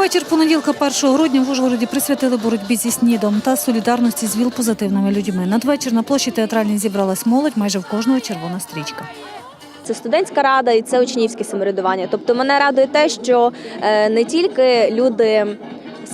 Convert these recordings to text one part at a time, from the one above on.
Вечір понеділка 1 грудня в Ужгороді присвятили боротьбі зі снідом та солідарності з ВІЛ-позитивними людьми. Надвечір на площі театральній зібралась молодь, майже в кожного червона стрічка. Це студентська рада і це учнівське самоврядування. Тобто мене радує те, що е, не тільки люди,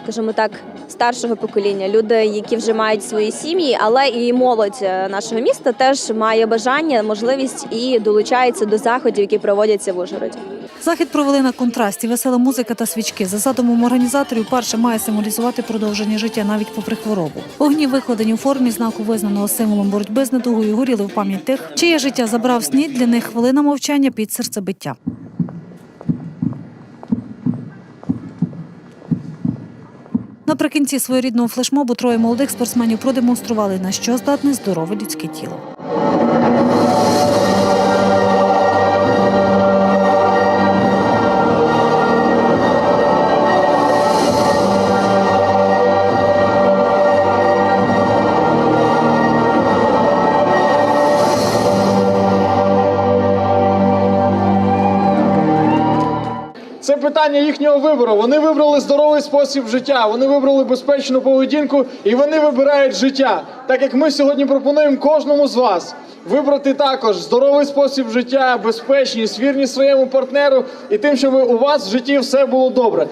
скажімо так, старшого покоління, люди, які вже мають свої сім'ї, але і молодь е, нашого міста теж має бажання, можливість і долучається до заходів, які проводяться в Ужгороді. Захід провели на контрасті, весела музика та свічки. За задумом організаторів, перше має символізувати продовження життя навіть попри хворобу. Огні викладені у формі знаку визнаного символом боротьби з недугою, горіли в пам'ять тих, чиє життя забрав снід. Для них хвилина мовчання під серцебиття. Наприкінці своєрідного флешмобу троє молодих спортсменів продемонстрували, на що здатне здорове людське тіло. Це питання їхнього вибору. Вони вибрали здоровий спосіб життя, вони вибрали безпечну поведінку і вони вибирають життя. Так як ми сьогодні пропонуємо кожному з вас вибрати також здоровий спосіб життя, безпечність, вірність своєму партнеру і тим, щоб у вас в житті все було добре.